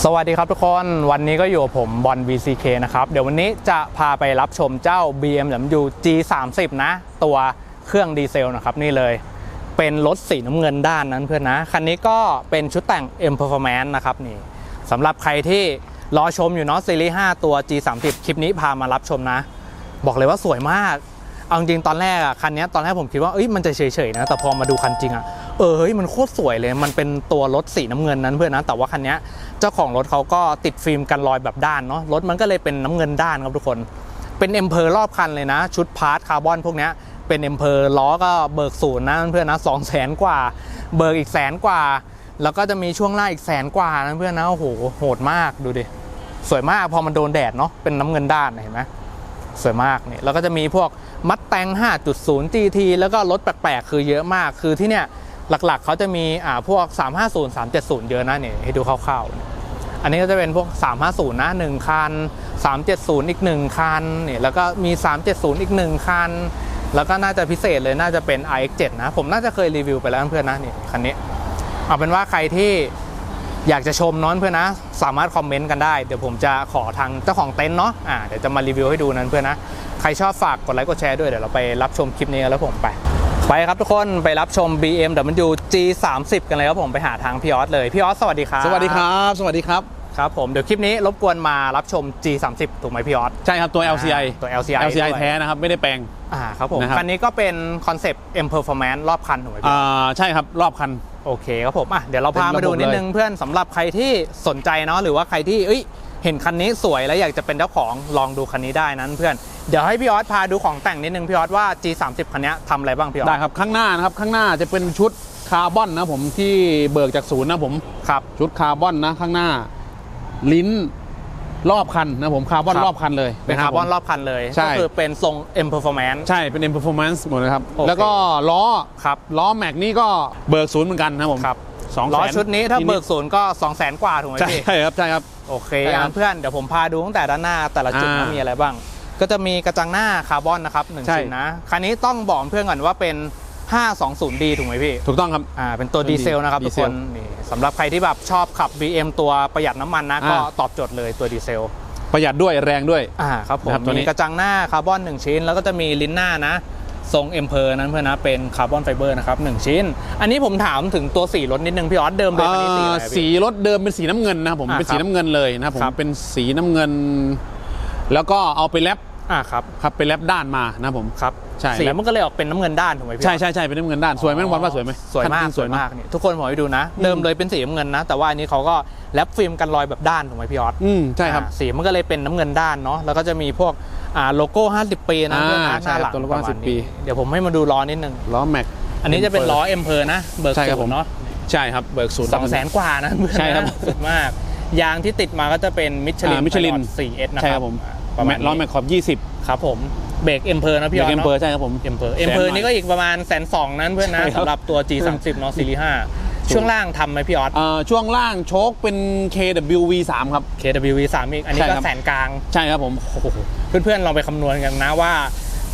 สวัสดีครับทุกคนวันนี้ก็อยู่กับผมบอล VCK นะครับ เดี๋ยววันนี้จะพาไปรับชมเจ้า BMW G30 นะ ตัวเครื่องดีเซลนะครับนี่เลย เป็นรถสีน้ำเงินด้านนั้นเพื่อนนะ คันนี้ก็เป็นชุดแต่ง M Performance นะครับนี่สำหรับใครที่รอชมอยู่เนาะซีรีส์5ตัว G30 คลิปนี้พามารับชมนะ บอกเลยว่าสวยมาก เอาจริงตอนแรกอะคันนี้ตอนแรกผมคิดว่าเอ้ยมันจะเฉยๆนะแต่พอมาดูคันจริงอะ เออเฮ้ยมันโคตรสวยเลย มันเป็นตัวรถสีน้ำเงินนั้นเพื่อนนะ แต่ว่าคันนี้เจ้าของรถเขาก็ติดฟิล์มกันรอยแบบด้านเนาะ รถมันก็เลยเป็นน้ำเงินด้านครับทุกคน เป็นเอ็มเพอร์รอบคันเลยนะ ชุดพาร์ทคาร์บอนพวกนี้เป็นเอ็มเพอร์ล้อก็เบิกศูนย์นะเพื่อนนะสองแสนกว่า เบิกอีกแสนกว่า แล้วก็จะมีช่วงล่างอีกแสนกว่านะเพื่อนนะ โอ้โห โหดมากดูดิ สวยมากพอมันโดนแดดเนาะ เป็นน้ำเงินด้านเห็นไหมสวยมากเนี่ยแล้วก็จะมีพวกมัดแตง5.0 GT แล้วก็รถแปลกๆ คือเยอะมาก คือที่เนี่ย หลักๆ เขาจะมีอ่าพวก 350 370 เยอะนะเนี่ยให้ดูคร่าวๆ อันนี้ก็จะเป็นพวก 350 นะ 1 คัน 370 อีก 1 คันเนี่ยแล้วก็มี 370 อีก 1 คัน แล้วก็น่าจะพิเศษเลยน่าจะเป็น iX7 นะ ผมน่าจะเคยรีวิวไปแล้วเพื่อนนะนี่คันนี้เอาเป็นว่าใครที่อยากจะชมน้อนเพื่อนนะ สามารถคอมเมนต์กันได้ เดี๋ยวผมจะขอทางเจ้าของเต็นท์เนาะอ่าเดี๋ยวจะมารีวิวให้ดูนั้นเพื่อนนะ ใครชอบฝากกดไลค์กดแชร์ด้วยเดี๋ยวเราไปรับชมคลิปนี้กันแล้วผมไป ไปครับทุกคนไปรับชม BMW G30 กันเลยครับผมไปหาทางพี่ออสเลยพี่ออสสวัสดีครับสวัสดีครับ สวัสดีครับครับผมเดี๋ยวคลิปนี้รบกวนมารับชม G30 ถูกไหมพี่ออสใช่ครับตัว LCI ตัว LCI LCI ด้วยแท้นะครับ ไม่ได้แปลงอ่าครับผมนะครับคันนี้ก็เป็นคอนเซปต์ M Performance รอบคันถูกไหมพี่อ่าใช่ครับรอบคันโอเคครับผมอะเดี๋ยวเราพาเป็นมาระบบดูนิดนึงเลยเพื่อนสำหรับใครที่สนใจเนาะหรือว่าใครที่เอ้ยเห็นคันนี้สวยแล้วอยากจะเป็นเจ้าของลองดูคันนี้ได้นั้นเพื่อน เดี๋ยวให้พี่ออสพาดูของแต่งนิดนึงพี่ออสว่า G30 คันนี้ทำอะไรบ้างพี่ออสได้ครับข้างหน้านะครับข้างหน้าจะเป็นชุดคาร์บอนนะผมที่เบิกจากศูนย์นะผมครับชุดคาร์บอนนะข้างหน้า ลิ้นรอบคันนะผมคาร์บอนครับรอบคันเลยเป็นคาร์บอนผมรอบคันเลยใช่ก็คือเป็นทรง M Performance ใช่เป็น M performance หมดเลยครับโอเคแล้วก็ล้อครับล้อแม็กนี่ก็เบิกศูนย์เหมือนกันนะผมครับสองแสนล้อชุดนี้ถ้าเบิกศูนย์ก็2 0 0 0 0 0กว่าถูกไหมใช่พี่ใช่ครับใช่ครับโอเคใช่ครับอะเพื่อนเดี๋ยวผมพาดูตั้งแต่ด้านหน้าแต่ละจุดอ่าว่ามีอะไรบ้าง ก็จะมีกระจังหน้าคาร์บอนนะครับหนึ่งใช่ ชิ้นนะคันนี้ต้องบอกเพื่อนก่อนว่าเป็น 520D ถูกไหมพี่ถูกต้องครับ อ่าเป็นตัวเป็นดีเซลนะครับดีทุกเซคลนนี่สำหรับใครที่แบบชอบขับ BM ตัวประหยัดน้ำมันนะอ่าก็ตอบโจทย์เลยตัวดีเซลประหยัดด้วยแรงด้วย อ่าครับผมนะครับตัวนี้ มีกระจังหน้าคาร์บอน 1 ชิ้น แล้วก็จะมีลิ้นหน้านะทรงเอ็มเพอร์นั้นเพื่อนนะเป็นคาร์บอนไฟเบอร์นะครับ1ชิ้น อันนี้ผมถามถึงตัวสีรถนิดนึงพี่ออสเดิมเลยคันนี้สีอะไรเอ่อพี่ สีรถเดิมเป็นสีน้ำเงินนะครับผมอ่าเป็นสีครับน้ำเงินเลยนะครับผมครับ เป็นสีน้ำเงิน แล้วก็เอาไปแรปอ่าครับครับไปแรปด้านมานะครับผมครับใช่สีแล้วมันก็เลยออกเป็นน้ำเงินด้านถูกไหมพี่ใช่ใช่ใช่เป็นน้ำเงินด้านสวยไหมน้องบอลว่าสวยไหมสวยมากคันจริงสวยมากนี่ทุกคนผมให้ดูนะ เดิมเลยเป็นสีน้ำเงินนะ แต่ว่าอันนี้เขาก็แรปฟิล์มกันรอยแบบด้านถูกไหมพี่ออสอืมใช่ครับอ่าสีมันก็เลยเป็นน้ำเงินด้านเนาะแล้วก็จะมีพวกอ่าโลโก้ 50 ปีนะอ่าเพื่อนนะหใช่น้าครับหลังตัวโลโก้ประมาณ50ปีนี้เดี๋ยวผมให้มาดูล้อนิดนึงล้อแม็กอันนี้จะเป็นล้อเอ็มเพอร์นะเบิกใช่ครับศูผนมย์เนาะใช่ครับเบิกศูนย์สองแสนกว่านะเพื่อนนะใช่ครับสุดมาก ยางที่ติดมาก็จะเป็นมิชลินอ่า Michelin 4S นะใช่คครัรับบผมประมาณล้อนี้แม็กขอบยี่สิบครับผมเบรกเอ็มเพอร์นะพี่ออสเอ็มเนาะเปอร์ใช่ครับผมเอ็มเพอร์เอ็มเพอร์แสนหน่อยนี่ก็อีกประมาณแสนสองนั้นเพื่อนนะใช่ครับสำหรับตัว G30 เนาะซีรีส์5ช่วงล่างทำไหมพี่ออสเอ่อช่วงล่างโชคเป็น KWV 3 ครับ KWV 3อีก อันนี้ใช่ก็ครับแสนกลาง ใช่ครับผมโอ้โหเพื่อนๆลองไปคำนวณกันนะว่า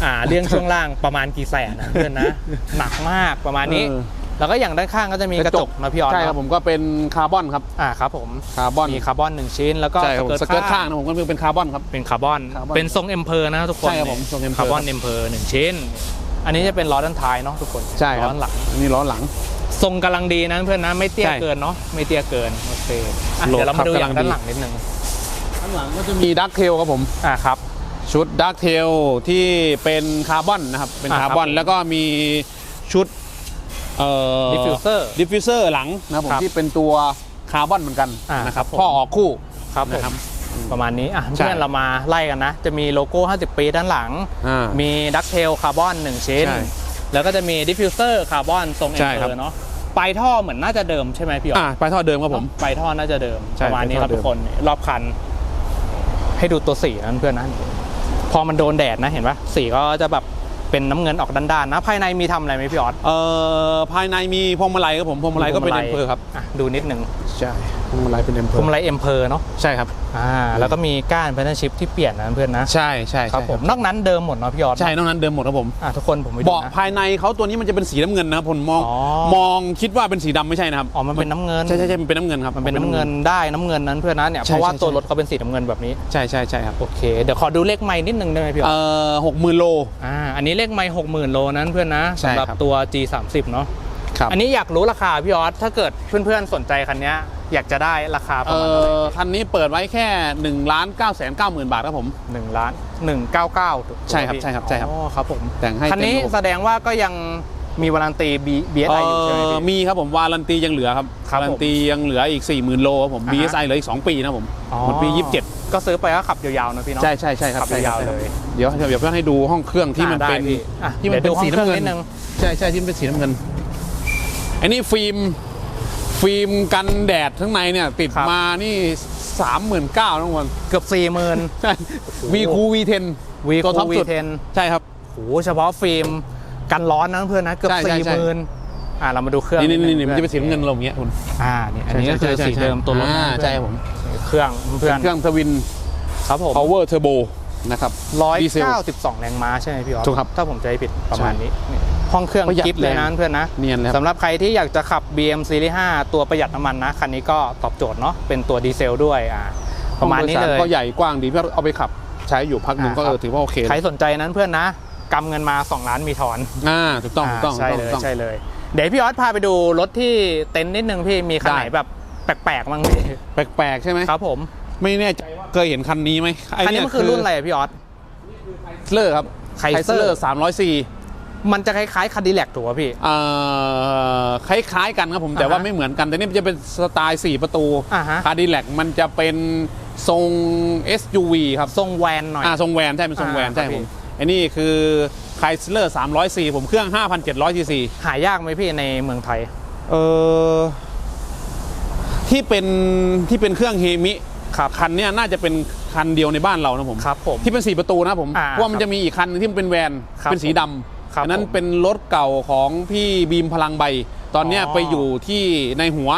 อ่าเรื่องช่วงล่างประมาณกี่แสนนะเพื่อนนะหนักมากประมาณนี้เออ แล้วก็อย่างด้านข้างก็จะมีกระจกนะพี่ออสใช่ครับเนาะผมก็เป็นคาร์บอนครับอ่าครับผมคาร์บอนมีคาร์บอนหนึ่งชิ้น แล้วก็ใช่ครับผมสสเกิเกิร์ร์ตตข้าข้างงนะผมก็เป็นคาร์บอนครับเป็นคาร์บอนคาร์บอนเป็นทรงเอ็มเพอร์นะทุกคนใช่ครับผมทรง Emperor คาร์บอนเอ็มเพอร์หนึ่งชิ้น อันนี้จะเป็นล้อด้านท้ายเนาะทุกคนใช่ครับล้อด้านหลังอันนี้ล้อหลัง ทรงกำลังดีนะเพื่อนนะไม่เตี้ยใช่เกินเนาะไม่เตี้ยเกินโอเคอะโหลดเดี๋ยวเรามาดูครับอย่างกำลังด้านดีหลังนิดนึงข้างหลังก็จะมีดักเทลครับผมอ่าครับชุดดักเทลที่เป็นคาร์บอนนะครับเป็นอ่าคาร์บอนครับแล้วก็มีชุด เอ่อ Diffuser ดิฟฟิวเซอร์หลังนะครับผมครับที่เป็นตัวคาร์บอนเหมือนกันอ่านะครับครับผมท่อออกคู่ครับผมนะครับประมาณนี้อะใช่เพื่อนเรามาไล่กันนะ จะมีโลโก้ 50 ปีด้านหลังอ่ามีดักเทลคาร์บอน1ชิ้นใช่แล้วก็จะมีดิฟฟิวเซอร์คาร์บอนทรงเอ็ใช่มเพครัอบร์เนาะปลายท่อเหมือนน่าจะเดิมใช่ไหมพี่อ๋ออ่าปลายท่อเดิมครับผมปลายท่อน่าจะเดิมใช่ประมาณนี้ครับปลายท่อเดิทุมกคนรอบคัน ให้ดูตัวสีนั้นเพื่อนนะพอมันโดนแดดนะเห็นปะสีก็จะแบบ เป็นน้ำเงินออกด้านๆนะ ภายในมีทำอะไรไหมพี่ออสเอ่อภายในมีพวงมาลัยครับผมพวงมาลัยก็เป็นพวเอ็งนเพอร์ครับอะดูนิดนึงใช่พวงมาลัยเป็นเอ็มพวงมาลัยเอ็มเพอร์เนาะใช่ครับอ่าแล้วก็มีก้านแพทเทิร์นชิพที่เปลี่ยนนะเพื่อนนะใช่ใช่ครับผมนอกนั้นเดิมหมดเนาะพี่ยอดใช่นอกนั้นเดิมหมดครับผมอ่าทุกคนผมไปดูเบาะนะภายในเขาตัวนี้มันจะเป็นสีน้ำเงินนะครับผมมองอ๋อมองคิดว่าเป็นสีดำไม่ใช่นะครับอ๋อมันเป็นน้ำเงินใช่ใช่ใช่มันเป็นน้ำเงินครับมันเป็นน้ำเงินได้น้ำเงินนั้นเพื่อนนะเนี่ยใช่เพราะว่าใช่ตัวใช่รถเขาเป็นสีน้ำเงินแบบนี้ใช่ใช่ใช่ครับโอเคเดี๋ยวขอดูเลขไม้นิดนึงได้ไหมพี่ยอเอ่ดอหกหมื่นโลอ่าอันนี้เลขไม้หกหมื่นโลนั้นเพื่อนนะใช่สำหรับครับตัว G30 เนาะครับ อันนี้อยากรู้ราคาพี่ยอดถ้าเกิดเพื่อนๆสนใจคันเนี้ยอยากจะได้ราคาประเอ่มาณเท่าไหร่อคันนี้เปิดไว้แค่1นึ่งล้านเก้าแสนเก้าหมื่นบาทครับผมหนึ่งล้านหนึ่งเก้าเก้าใช่ครับใช่ครับใช่ครับอ๋อครับผมแต่งให้คันนี้เต็มระบบแสดงว่าก็ยังมีวารันตี BSI อยู่ใช่ไหมเอ่อพี่มีครับผมวารันตียังเหลือครับครับผมวารันตียังเหลืออีก 4 0,000 โลครับผมอ่าฮะ BSI เหลืออีก 2 ปีนะครับผมอ๋อหมดปี 27 ก็ซื้อไปก็ขับยาวๆนะพี่เนาะใช่ใช่ใช่ครับขับใช่ครับยาวๆเลยเดี๋ยวเดี๋ยวเพื่อนให้ดูห้องเครื่องที่มันอ่าเป็นได้พี่อะที่มันเดี๋เป็ยวนดูสีห้องน้ำเครื่เงิองนิดนึงใช่ใช่ที่มันเป็นสีน้ำเงิน อันนี้ฟิล์มฟิล์มกันแดดข้างในเนี่ย ติดครับ มานี่สามหมื่นเก้าทั้งวันเกือบสี่หมื่นใช่วีคูวีเทนวีตัวท็อปวีสุดเทนใช่ครับโหเฉพาะฟิล์มกันร้อนนะเพื่อนนะ เกือบ ใช่ใช่สี่ใช่หมื่นอ่าเรามาดูเครื่องนี่นี่ดนี่มันจะเป็นสีน้ำเงินลงอย่างเงี้ยคุณอ่านี่อันนี้ก็คือใช่ใช่สีเดิมตัวรถอ่านะใช่ครับผมเครื่องเพื่อนเครื่องทวิน ครับผม power turbo นะครับร้อยดีเซลเก้าสิบสองแรงม้าใช่ไหมพี่ออสถูกครับถ้าผมใจผิดประมาณนี้นี่ ห้องเครื่องประหยัดกิฟเลยแรนะง เพื่อนนะเนียนเลยครับ สำหรับใครที่อยากจะขับ BM Series 5 ตัวประหยัดน้ำมันนะ คันนี้ก็ตอบโจทย์เนาะเป็นตัวดีเซลด้วยอ่าประมาณนี้ห้องโดเลยสก็ใหญ่กว้างดีพี่เอาไปขับใช้อยู่พักหนึ่งอ่าก็ครับเออถือว่าโอเคใครสนใจนั้นเพื่อนนะกำเงินมา 2 ล้านมีทอนอ่าถูกต้องถูกต้องาใช่ถูเลกยต้อง ใช่เลย เดี๋ยวพี่ออสพาไปดูรถที่เต็นท์นิดนึงพี่มีคันไหนได้แบบแปลกๆบ้างพี่แปลกๆใช่ไหมครับผมไม่แน่ใจว่าเคยเห็นคันนี้ไหมไคันนี้มันคือรุ่นอะไรอะพี่ออส เลอร์ครับ Chrysler เลอร์สา มร้อยสี่มันจะคล้ายๆคาดิแลกถูกป่ะพี่ เอ่อคล้ายๆกันครับผมแต่อ่าฮะว่าไม่เหมือนกัน แต่นี่มันจะเป็นสไตล์ 4 ประตูอ่าฮะ คาร์ดิแลกมันจะเป็นทรง SUV ครับทรงแวนหน่อย อ่าทรงแวนใช่เป็นทรงแวนอ่าใช่ครับผพี่มอันนี้คือไคลเลอร์304ผมเครื่อง 5,700ซีซี หายากไหมพี่ในเมืองไทย เออที่เป็นที่เป็นเครื่องเฮมิครับคันเนี้ยน่าจะเป็นคันเดียวในบ้านเรานะผม ครับผม ที่เป็น 4 ประตูนะผมอ่าเพราะว่ามันจะมีอีกคันหนึงที่มันเป็นแวน ครับ เป็นสีด ครับำอันนั้นผมเป็นรถเก่าของพี่บีมพลังใบ ตอนเนี้ยอ๋อไปอยู่ที่ในหัว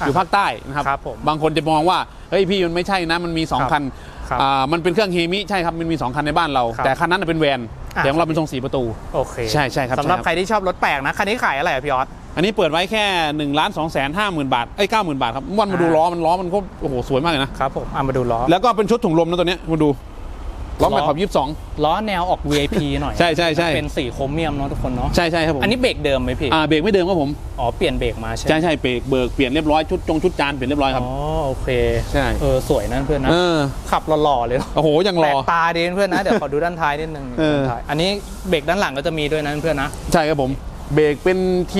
อ่าอยู่ภาคใต้นะครับครับผมบางคนจะมองว่าเฮ้ยพี่มันไม่ใช่นะมันมีครับ2คันครับอ่ามันเป็นเครื่องเฮมิใช่ครับมันมี2คันในบ้านเรา ครับแต่คันนั้นนะเป็นแวนอ่าแต่ของเราเป็นทรงสีประตู โอเคใช่ใช่ครับสำหรับใช่ครับ ใครที่ชอบรถแปลกนะคันนี้ขายอะไรอะพี่ออส อันนี้เปิดไว้แค่1นึ่งล้านสองแสนห้าหมื่นบาทไอ้เก้าหมื่นบาทครับวันมาดูอ่า ล้อมันล้อมันก็โอ้โหสวยมากเลยนะครับผมเอามาดูล้อ แล้วก็เป็นชุดถุงลมนะตัวเนี้ยมาดู ล้อแม็กขอบยี่สิบสองล้อแนวออก VIP หน่อย ใช่ใช่ใช่เป็นสีโครเมียมเนาะทุกคนเนาะ ใช่ใช่ครับผม อันนี้เบรกเดิมไหมพี่อ่าเบรกไม่เดิมครับผม อ๋อ เปลี่ยนเบรกมาใช่ไหมใช่ใช่เบรกเบิกเปลี่ยนเรียบร้อยชุดจงชุดจานเปลี่ยนเรียบร้อยครับ อ๋อโอเค ใช่ เออสวยนะเพื่อนนะ เออ ขับหล่อๆเลยเนอะโอ้โหยังรแปลอกตาดีนะเพื่อนนะ เดี๋ยวขอดูด้านท้ายนิดนึงเออด้านท้ายอันนี้เบรกด้านหลังก็จะมีด้วยนะเพื่อนนะ ใช่ครับผม เบรกเป็น T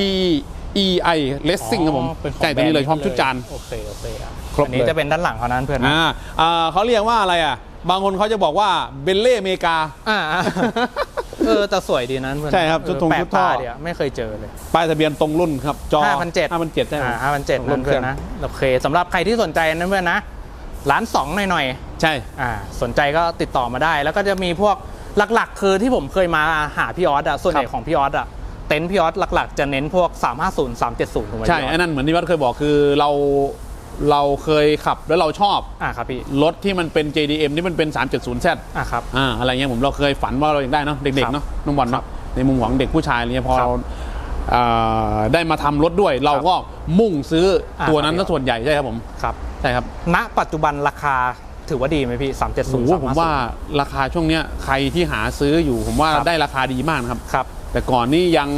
E I Racing ครับผมอ๋อเป็นของใช่ตัวนี้เลยพร้อมชุดจาน โอเคโอเคอะครบอันนี้เลยจะเป็นด้านหลังเขานั้นเพื่อนนะอ่าอ่าเขาเรียกว่าอะไรอะ บางคนเขาจะบอกว่าเบลเล่อเมริกา อ่าเออแต่สวยดีนะเพื่อนใช่ครับชุดทงเออชุดแปลกท่อตาดีอะไม่เคยเจอเลย ป้ายทะเบียนตรงรุ่นครับ จอ5,700 5,700ใช่ไหม อ่าห้าพันเจ็ดรนั่ถนเคเพื่รื่ออนงนะโอเคสำหรับใครที่สนใจนั้นเพื่อนนะร้านสองหน่อยใช่ๆอ่าสนใจก็ติดต่อมาได้ แล้วก็จะมีพวกหลักๆ คือที่ผมเคยมาหาพี่ออสอะส่วนใหญ่ครับของพี่ออสอะเต็นท์พี่ออสหลักๆ จะเน้นพวก 350 370ถูกไหมใช่ พี่ออส ไอ้นั่นเหมือนที่วัดเคยบอกคือเรา เราเคยขับแล้วเราชอบอ่าครับพี่รถที่มันเป็น JDM ที่มันเป็น 370Z อ่าครับอ่าอะไรเงี้ยผมเราเคยฝันว่าเราอยากได้เนาะเด็กครัๆบเนาะน้องบอลเนาะในมุมของเด็กผู้ชายอะไรเงี้ยพอครับเราอ่าได้มาทำรถด้วยเราก็มุ่งซื้ออ่าตัวนั้นครับซะส่วนใหญ่ใช่ครับผมครับใช่ครับณปัจจุบันราคาถือว่าดีไหมพี่โอ้โห370ผมว่าราคาช่วงเนี้ยใครที่หาซื้ออยู่ผมว่าครับได้ราคาดีมากนะครับครับ แต่ก่อนนี่ยัง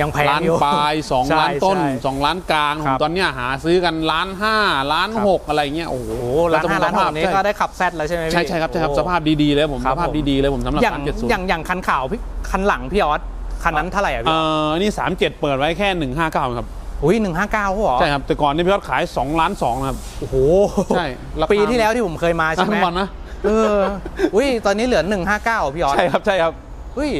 ยังแพงล้านอยู่ปลายสองใช่ล้านต้นใช่สองล้านกลางครับ ตอนเนี้ยหาซื้อกันล้านห้าล้านครับหกอะไรเงี้ยโอ้โหโอ้ร้านห้าร้านหกนี้ใช่ก็ได้ขับแซดแล้วใช่ไหมพี่ ใช่ใช่ครับใช่ครับโอ้สภาพดีๆเลยผมครัสบภาพผม ดีๆเลยผมสำหรับอย่างสามเจ็ดศูนอย่างย์อย่างคันขาวพี่คันหลังพี่ออสคันนั้นเท่าไหร่อะพี่เอ่อนี่สามเจ็ดเปิดไว้แค่หนึ่งห้าเก้าครับอุ้ยหนึ่งห้าเก้าเหรอใช่ครับแต่ก่อนนี่พี่ยอดขาย2ล้าน2นะครับโอ้โหใช่ราคาปีที่แล้วที่ผมเคยมาใช่ไหมทั้งวันนะเอออุ้ยตอนนี้เหลือหนึ่งห้าเก้าพี่ออสใช่ครับใช่ครับ อุ้ย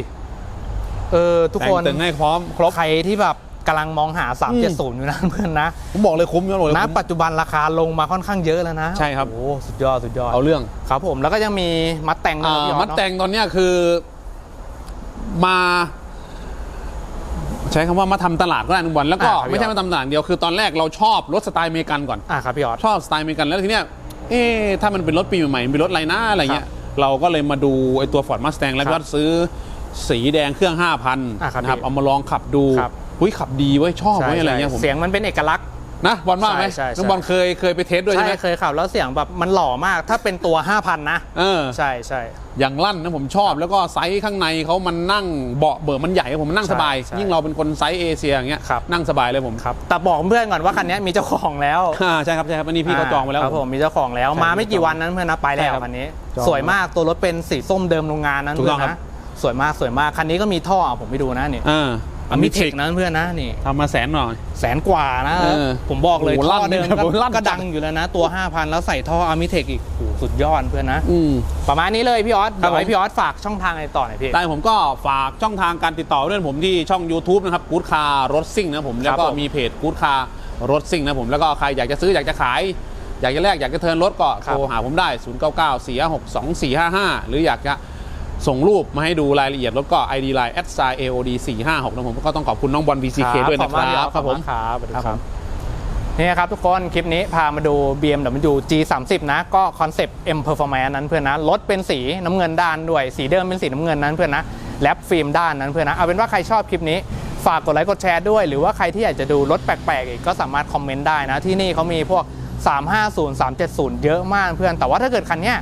เออทุกคนแต่งตึงให้พร้อมครบใครที่แบบกำลังมองหา 370 อยู่นะเพื่อนนะผมบอกเลยคุ้มยอดบอกเลยณคุ้มปัจจุบันราคาลงมาค่อนข้างเยอะแล้วนะใช่ครับโอ้โหสุดยอดสุดยอดเอาเรื่องครับผมแล้วก็ยังมีมัดแต่งด้วยนะพี่ออสมัดเนอะแต่งตอนเนี้ยคือมา ใช้คำว่ามาทำตลาดก็ได้ทุกวันแล้วก็อ่าครับไม่ใช่มาทำตลาดอย่างเดียวคือตอนแรกเราชอบรถสไตล์อเมริกันก่อนอะครับพี่ออสชอบสไตล์อเมริกันแล้วทีเนี้ยเอ๊ะถ้ามันเป็นรถปีใหม่ๆมันเป็นรถอะไรนะอะไรเงี้ยเราก็เลยมาดูไอ้ตัว Ford Mustang แล้วครับก็ซื้อ สีแดงเครื่อง 5,000อะครับนะครับพี่เอามาลองขับดูครับหุ้ยขับดีเว้ยชอบเว้ยอะไรเงี้ยผมเสียงมันเป็นเอกลักษณ์นะบอลมากไหมใช่ใช่น้องบอลเคยเคยไปเทสด้วยใช่ใช่ไหมเคยขับแล้วเสียงแบบมันหล่อมาก ถ้าเป็นตัว 5,000 นะเออใช่ใช่อย่างลั่นนะผมชอบแล้วก็ไซส์ข้างในเขามันนั่งเบาะเบิกมันใหญ่ผมนั่งใช่สบายใช่ยิ่งเราเป็นคนไซส์เอเชียอย่างเงี้ยครับนั่งสบายเลยผมครับแต่บอกเพื่อนก่อนว่าคันนี้มีเจ้าของแล้วอ่าใช่ครับใช่ครับอันนี้พี่เขาจองไว้แล้วครับผมมีเจ้าของแล้วใช่มาไม่กี่วันนั้นเพื่อนนะไปใช่แล้วครับคันนี้จองสวยมากตัวรถเป็นสีส้มเดิมโรงงานนั้นถูกเพื่ต้ออนงครับนะ สวยมากสวยมากคันนี้ก็มีท่ออะผมไปดูนะนี่อ่าอมิเทคนั้นเพื่อนนะนี่ทำมาแสนหน่อย แสนกว่านะเออผมบอกเลยโอ้โหท่อลั่นเดิมเนี่ยก็ผมลั่นก็ดังอยู่แล้วนะ ตัว 5,000 แล้วใส่ท่ออมิเทคอีกโอ้โหสุดยอดเพื่อนนะอืมประมาณนี้เลยพี่ออสครัเดี๋บยวให้ผมพี่ออสฝากช่องทางอะไรต่อหน่อยพี่ได้ผมก็ฝากช่องทางการติดต่อด้วยผมที่ช่อง YouTube นะครับกู๊ดคาร์รถซิ่งนะผมแล้วก็ผมมีเพจกู๊ดคาร์รถซิ่งนะผมแล้วก็ใครอยากจะซื้ออยากจะขายอยากจะแลกอยากจะเทิร์นรถก็ครับโทรหาผมได้ 0 9 9 4 5 6 2 4 5 5 หรืออยากจะ ส่งรูปมาให้ดูรายละเอียดรถก็ ID Line a d AOD 4 5 6นะผมก็ต้องขอบคุณน้องบอล VCK ด้วยนะคขอณมากรับครับผมครับสวัสดีครับคผรับมนี่ครับทุกคนคลิปนี้พามาดู BMW G30 นะก็คอนเซปต์ M Performance นั้นเพื่อนนะรถเป็นสีน้ำเงินด้านด้วย สีเดิมเป็นสีน้ำเงินนั้นเพื่อนนะแลปฟิล์มด้านนั้นเพื่อนนะเอาเป็นว่าใครชอบคลิปนี้ฝากกดไลค์กดแชร์ด้วย หรือว่าใครที่อยากจะดูรถแปลกๆอีกก็สามารถคอมเมนต์ได้นะที่นี่เขามีพวก 350 370 เยอะมากเพื่อนแต่ว่าถ้าเกิดคันเนี้ย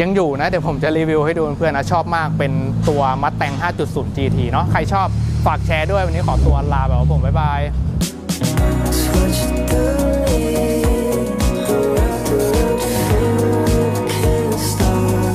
ยังอยู่นะ เดี๋ยวผมจะรีวิวให้ดูเพื่อนนะ ชอบมากเป็นตัวมัดแต่ง5.0 GT เนาะใครชอบฝากแชร์ด้วย วันนี้ขอตัวลาแบบว่าผม บ๊ายบาย